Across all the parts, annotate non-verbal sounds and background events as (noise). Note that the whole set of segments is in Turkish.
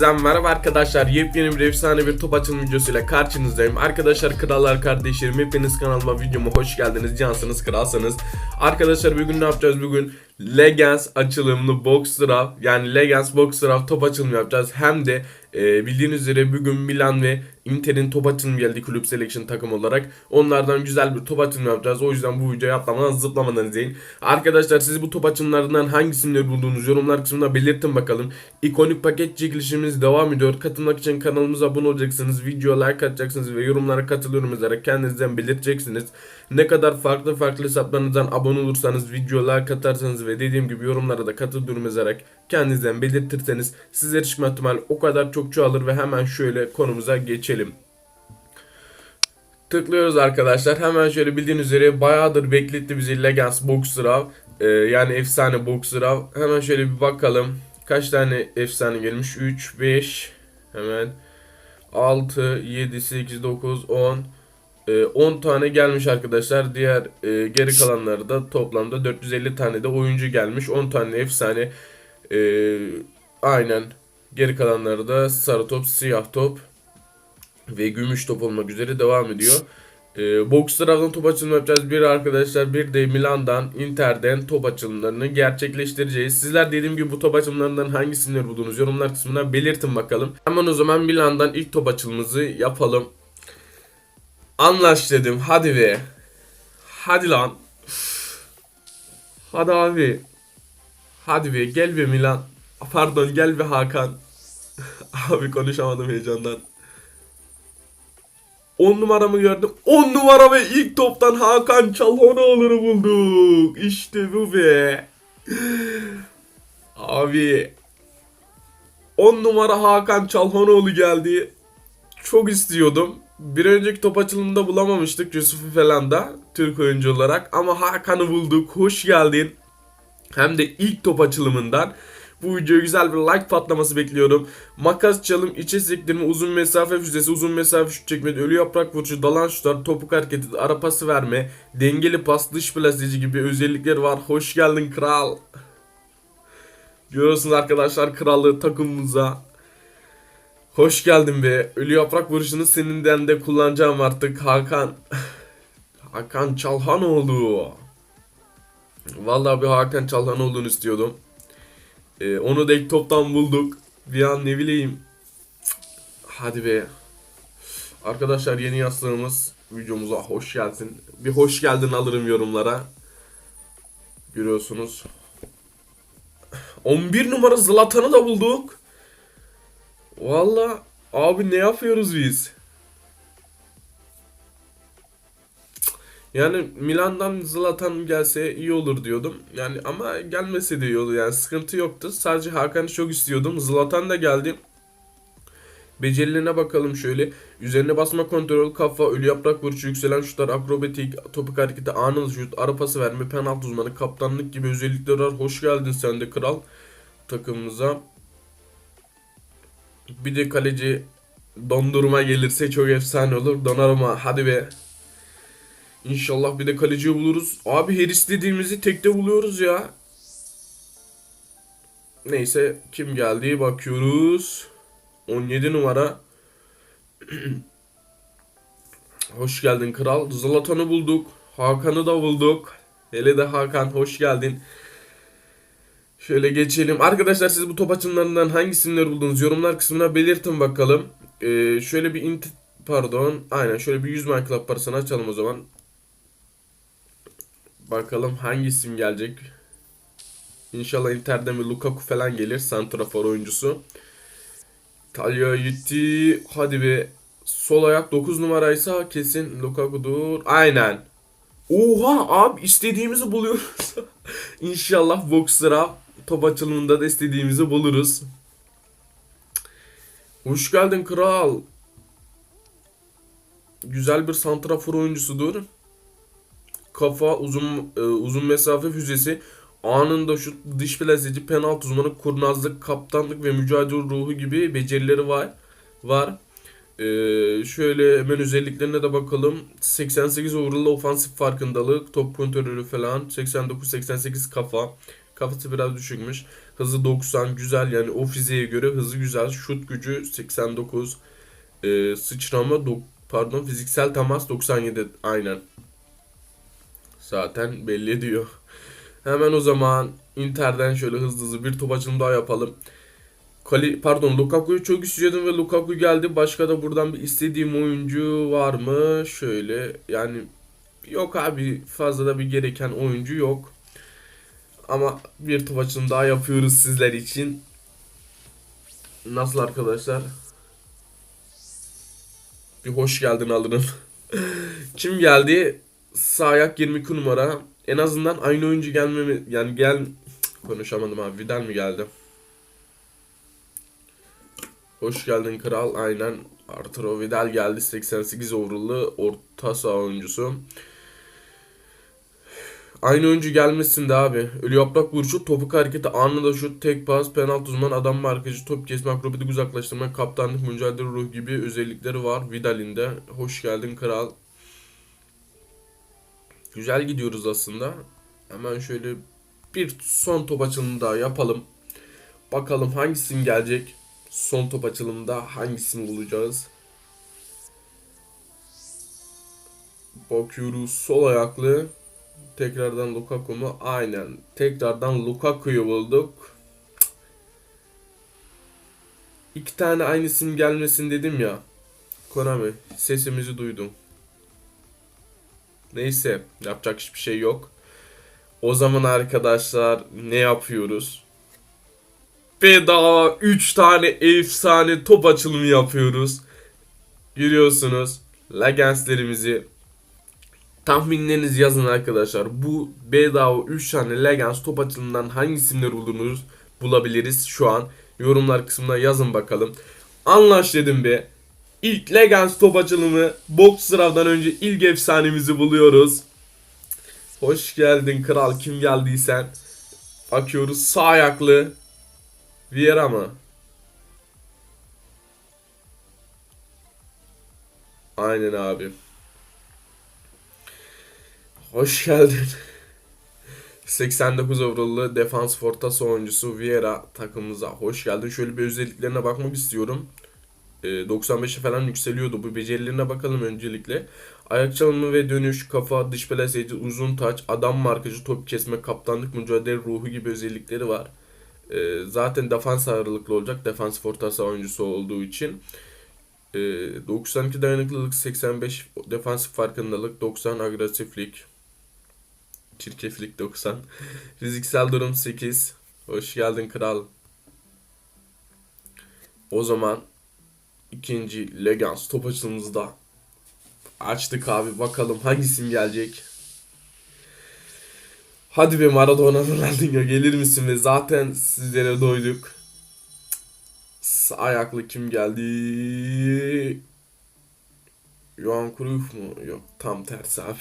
Selam merhaba arkadaşlar. Yepyeni bir efsane bir top açılım videosuyla karşınızdayım. Arkadaşlar krallar kardeşlerim hepiniz kanalıma videoma hoş geldiniz. Cansınız kralsanız. Arkadaşlar bugün ne yapacağız? Bugün Legends açılımlı box draft yani Legends box draft top açılımı yapacağız. Hem de e, bildiğiniz üzere bugün Milan ve Inter'in top açılımı geldi kulüp selection takım olarak. Onlardan güzel bir top açılımı yapacağız. O yüzden bu videoyu atlamadan zıplamadan izleyin. Arkadaşlar siz bu top açılımlarından hangisini bulduğunuz yorumlar kısmında belirtin bakalım. İkonik paket çekilişimiz devam ediyor. Katılmak için kanalımıza abone olacaksınız video like atacaksınız ve yorumlara katılıyorum yazarak kendinizden belirteceksiniz ne kadar farklı farklı hesaplarınızdan abone olursanız video like atarsanız ve dediğim gibi yorumlara da katılıyorum yazarak kendinizden belirtirseniz sizler çıkma ihtimal o kadar çok çoğalır ve hemen şöyle konumuza geçelim. Tıklıyoruz arkadaşlar. Hemen şöyle bildiğiniz üzere bayağıdır bekletti bizi Legends Box Draw. Ee, yani efsane Box Draw. Hemen şöyle bir bakalım. Kaç tane efsane gelmiş? 3, 5, hemen 6, 7, 8, 9, 10. Ee, 10 tane gelmiş arkadaşlar. Diğer e, geri kalanları da toplamda 450 tane de oyuncu gelmiş. 10 tane efsane. Ee, aynen. Geri kalanları da sarı top, siyah top ve gümüş top olmak üzere devam ediyor. Ee, box taraftan top açılımı yapacağız. Bir arkadaşlar bir de Milan'dan, Inter'den top açılımlarını gerçekleştireceğiz. Sizler dediğim gibi bu top açılımlarından hangisini buldunuz yorumlar kısmına belirtin bakalım. Hemen o zaman Milan'dan ilk top açılımımızı yapalım. Anlaş dedim. Hadi be. Hadi lan. Hadi abi. Hadi be gel be Milan. Pardon gel be Hakan. (laughs) abi konuşamadım heyecandan. 10 numaramı gördüm. 10 numara ve ilk toptan Hakan Çalhanoğlu'nu bulduk. İşte bu be. Abi 10 numara Hakan Çalhanoğlu geldi. Çok istiyordum. Bir önceki top açılımında bulamamıştık Yusuf'u falan da Türk oyuncu olarak. Ama Hakan'ı bulduk. Hoş geldin. Hem de ilk top açılımından. Bu videoya güzel bir like patlaması bekliyorum. Makas çalım, içe sektirme, uzun mesafe füzesi, uzun mesafe şut çekme, ölü yaprak vuruşu, dalan şutlar, topuk hareketi, ara pası verme, dengeli pas, dış plasici gibi özellikleri var. Hoş geldin kral. Görüyorsunuz arkadaşlar krallığı takımımıza. Hoş geldin be. Ölü yaprak vuruşunu seninden de kullanacağım artık Hakan. (sighs) Hakan Çalhanoğlu. Vallahi bir Hakan Çalhanoğlu'nu istiyordum. Ee, onu da ilk toptan bulduk. Bir an ne bileyim. Hadi be. Arkadaşlar yeni yastığımız videomuza hoş geldin. Bir hoş geldin alırım yorumlara. Görüyorsunuz. (sighs) 11 numara Zlatan'ı da bulduk. Valla abi ne yapıyoruz biz? Yani Milan'dan Zlatan gelse iyi olur diyordum. Yani ama gelmese de iyi olur. Yani sıkıntı yoktu. Sadece Hakan'ı çok istiyordum. Zlatan da geldi. Becerilerine bakalım şöyle. Üzerine basma kontrol, kafa, ölü yaprak vuruşu, yükselen şutlar, akrobatik, topuk hareketi, anıl şut, ara pası verme, penaltı uzmanı, kaptanlık gibi özellikler var. Hoş geldin sen de kral takımımıza. Bir de kaleci dondurma gelirse çok efsane olur. Donnarumma hadi be. İnşallah bir de kaleci buluruz. Abi her istediğimizi tekte buluyoruz ya. Neyse kim geldi bakıyoruz. 17 numara. (clears throat) hoş geldin kral. Zlatan'ı bulduk. Hakan'ı da bulduk. Hele de Hakan hoş geldin. Şöyle geçelim. Arkadaşlar siz bu top açımlarından hangisini buldunuz? Yorumlar kısmına belirtin bakalım. Ee, şöyle bir int pardon. Aynen şöyle bir 100 My Club parasını açalım o zaman. Bakalım hangi isim gelecek. İnşallah Inter'den bir Lukaku falan gelir. Santrafor oyuncusu. Talya gitti. Hadi be. Sol ayak 9 numaraysa kesin Lukaku'dur. Aynen. Oha abi istediğimizi buluyoruz. (laughs) İnşallah Boxer'a top açılımında da istediğimizi buluruz. Hoş geldin kral. Güzel bir santrafor oyuncusudur. Kafa uzun e, uzun mesafe füzesi anında şu dış plasici penaltı uzmanı kurnazlık kaptanlık ve mücadele ruhu gibi becerileri var var ee, şöyle hemen özelliklerine de bakalım 88 overall ofansif farkındalık top kontrolü falan 89-88 kafa Kafası biraz düşükmüş. Hızı 90 güzel yani o fiziğe göre hızı güzel. Şut gücü 89. Ee, sıçrama pardon fiziksel temas 97 aynen. Zaten belli ediyor. Hemen o zaman Inter'den şöyle hızlı hızlı bir top açılımı daha yapalım. Kali, pardon Lukaku'yu çok istiyordum ve Lukaku geldi. Başka da buradan bir istediğim oyuncu var mı? Şöyle yani yok abi fazla da bir gereken oyuncu yok. Ama bir top açılımı daha yapıyoruz sizler için. Nasıl arkadaşlar? Bir hoş geldin alırım. (laughs) Kim geldi? Sağ ayak 22 numara. En azından aynı oyuncu gelmemi yani gel konuşamadım abi. Vidal mi geldi? Hoş geldin kral. Aynen. Arturo Vidal geldi. 88 overall'lı orta saha oyuncusu. Aynı oyuncu gelmesin de abi. Ölü yaprak vuruşu, topuk hareketi, anında şut, tek pas, penaltı uzman, adam markacı, top kesme, akrobatik uzaklaştırma, kaptanlık, mücadele ruh gibi özellikleri var Vidal'in de. Hoş geldin kral. Güzel gidiyoruz aslında. Hemen şöyle bir son top açılımı daha yapalım. Bakalım hangisinin gelecek? Son top açılımında hangisini bulacağız? Bakıyoruz sol ayaklı. Tekrardan Lukaku mu? Aynen. Tekrardan Lukaku'yu bulduk. İki tane aynı isim gelmesin dedim ya. Konami sesimizi duydum. Neyse yapacak hiçbir şey yok. O zaman arkadaşlar ne yapıyoruz? Bedava 3 tane efsane top açılımı yapıyoruz. Görüyorsunuz. Legendslerimizi tahminlerinizi yazın arkadaşlar. Bu bedava 3 tane Legends top açılımından hangi isimleri bulunur bulabiliriz şu an. Yorumlar kısmına yazın bakalım. Anlaş dedim be. İlk Legends top açılımı box sıradan önce ilk efsanemizi buluyoruz. Hoş geldin kral kim geldiysen. Bakıyoruz sağ ayaklı. Vieira mı? Aynen abi. Hoş geldin. (laughs) 89 overall'lı defans fortası oyuncusu Vieira takımımıza hoş geldin. Şöyle bir özelliklerine bakmak istiyorum. Ee, 95'e falan yükseliyordu. Bu becerilerine bakalım öncelikle. Ayak çalımı ve dönüş, kafa, dış plaseci, uzun taç, adam markacı, top kesme, kaptanlık, mücadele ruhu gibi özellikleri var. Ee, zaten defans ağırlıklı olacak. Defans fortası oyuncusu olduğu için. Ee, 92 dayanıklılık, 85 defansif farkındalık, 90 agresiflik, çirkeflik 90, fiziksel durum 8. Hoş geldin kral. O zaman ikinci Legans top açılımızda açtık abi bakalım hangisim gelecek. Hadi be Maradona Ronaldinho gelir misin ve zaten sizlere doyduk. Ayaklı kim geldi? Johan Cruyff mu? Yok tam tersi abi.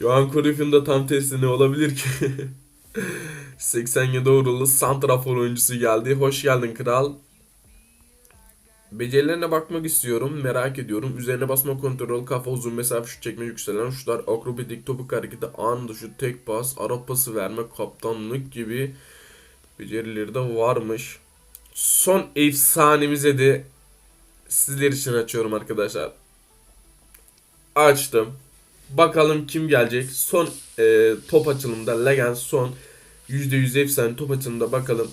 Johan Cruyff'un da tam tersi ne olabilir ki? (laughs) 87 overall'lı santrafor oyuncusu geldi. Hoş geldin kral. Becerilerine bakmak istiyorum. Merak ediyorum. Üzerine basma kontrol, kafa uzun mesafe şut çekme, yükselen şutlar, akrobatik topuk hareketi, anında şut, tek pas, ara pası verme, kaptanlık gibi becerileri de varmış. Son efsanemize de sizler için açıyorum arkadaşlar. Açtım. Bakalım kim gelecek. Son e, top açılımda Legends son %100 efsane top açılımda bakalım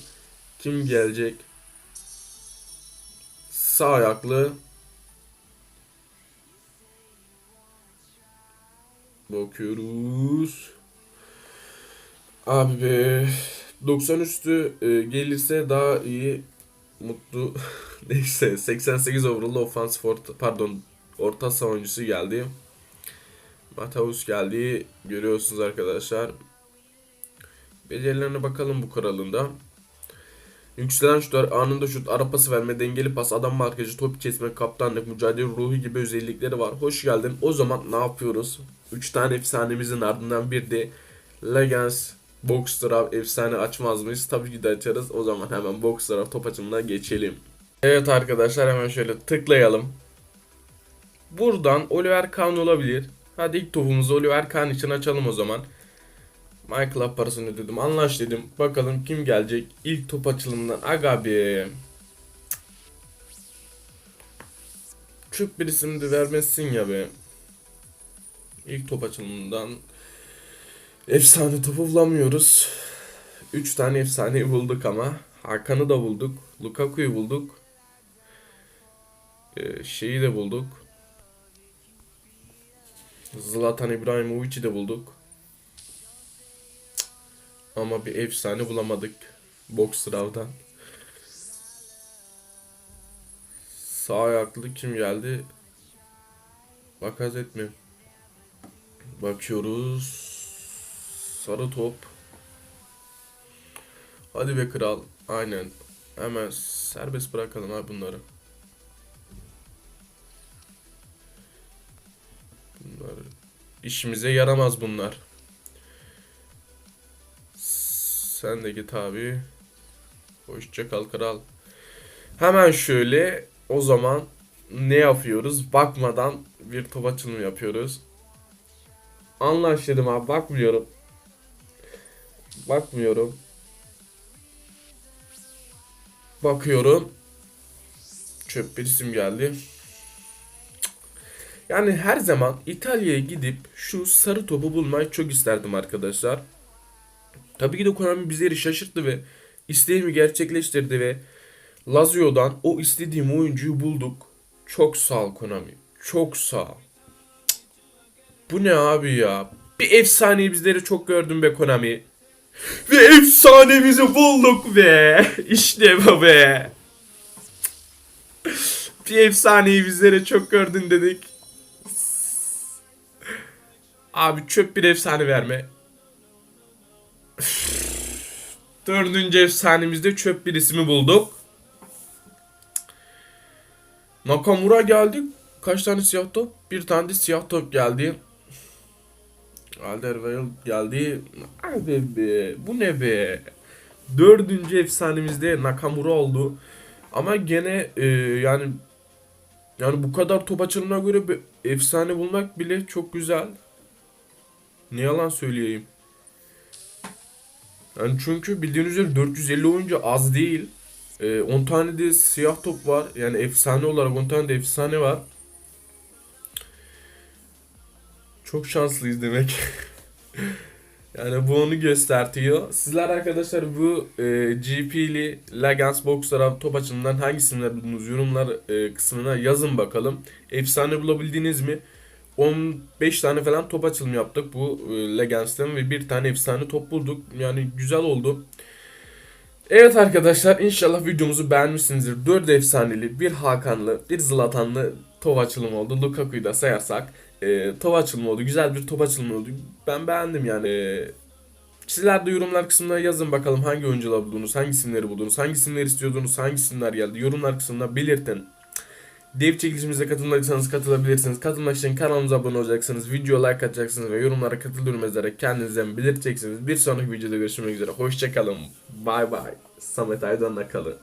kim gelecek. Sağ ayaklı. Bakıyoruz. Abi be. 90 üstü e, gelirse daha iyi mutlu. (laughs) Neyse 88 overall offensive orta, pardon orta saha oyuncusu geldi. Mateus geldi. Görüyorsunuz arkadaşlar. Becerilerine bakalım bu kralında. Yükselen şutlar, anında şut, ara pası verme, dengeli pas, adam markacı, top kesme, kaptanlık, mücadele ruhu gibi özellikleri var. Hoş geldin. O zaman ne yapıyoruz? 3 tane efsanemizin ardından bir de Legends Box efsane açmaz mıyız? Tabii ki de açarız. O zaman hemen Box top açımına geçelim. Evet arkadaşlar hemen şöyle tıklayalım. Buradan Oliver Kahn olabilir. Hadi ilk topumuzu Oliver Kahn için açalım o zaman. Michael'a parasını ödedim. Anlaş dedim. Bakalım kim gelecek ilk top açılımından. Aga be. Çöp birisini de vermezsin ya be. İlk top açılımından efsane topu bulamıyoruz. 3 tane efsaneyi bulduk ama. Hakan'ı da bulduk. Lukaku'yu bulduk. Ee, şeyi de bulduk. Zlatan İbrahimovic'i de bulduk. Ama bir efsane bulamadık. Box sınavdan. Sağ ayaklı kim geldi? Bakazet mi? Bakıyoruz. Sarı top. Hadi be kral. Aynen. Hemen serbest bırakalım abi bunları. Bunlar işimize yaramaz bunlar. Sen de git abi. Hoşça kal kral. Hemen şöyle o zaman ne yapıyoruz? Bakmadan bir top açılımı yapıyoruz. Anlaşıldı abi bakmıyorum. Bakmıyorum. Bakıyorum. Çöp bir isim geldi. Yani her zaman İtalya'ya gidip şu sarı topu bulmayı çok isterdim arkadaşlar. Tabii ki de Konami bizleri şaşırttı ve isteğimi gerçekleştirdi ve Lazio'dan o istediğim oyuncuyu bulduk. Çok sağ ol Konami. Çok sağ ol. Bu ne abi ya? Bir efsaneyi bizleri çok gördüm be Konami. Ve efsanemizi bulduk be. (laughs) İşte bu be. Bir efsaneyi bizlere çok gördün dedik. Abi çöp bir efsane verme. Dördüncü efsanemizde çöp bir ismi bulduk. Nakamura geldi. Kaç tane siyah top? Bir tane de siyah top geldi. Alderweireld geldi. Abi be. Bu ne be? Dördüncü efsanemizde Nakamura oldu. Ama gene e, yani yani bu kadar top açılımına göre bir efsane bulmak bile çok güzel. Ne yalan söyleyeyim. Yani çünkü bildiğiniz üzere 450 oyuncu az değil. Ee, 10 tane de siyah top var. Yani efsane olarak 10 tane de efsane var. Çok şanslıyız demek. (laughs) yani bu onu gösteriyor. Sizler arkadaşlar bu e, GP'li Legends Boxer'a top açımından hangisini buldunuz yorumlar e, kısmına yazın bakalım. Efsane bulabildiniz mi? 15 tane falan top açılımı yaptık bu e, Legends'ten ve bir tane efsane top bulduk. Yani güzel oldu. Evet arkadaşlar inşallah videomuzu beğenmişsinizdir. 4 efsaneli, bir Hakanlı, bir Zlatanlı top açılımı oldu. Lukaku'yu da sayarsak e, top açılımı oldu. Güzel bir top açılımı oldu. Ben beğendim yani. E, sizler de yorumlar kısmına yazın bakalım hangi oyuncular buldunuz, hangi isimleri buldunuz, hangi isimleri istiyordunuz, hangi isimler geldi. Yorumlar kısmına belirtin. Dev çekilişimize katılmadıysanız katılabilirsiniz. Katılmak için kanalımıza abone olacaksınız. Video like atacaksınız ve yorumlara katılıyorum yazarak kendinizden belirteceksiniz. Bir sonraki videoda görüşmek üzere. Hoşçakalın. Bay bay. Samet Aydan'la kalın.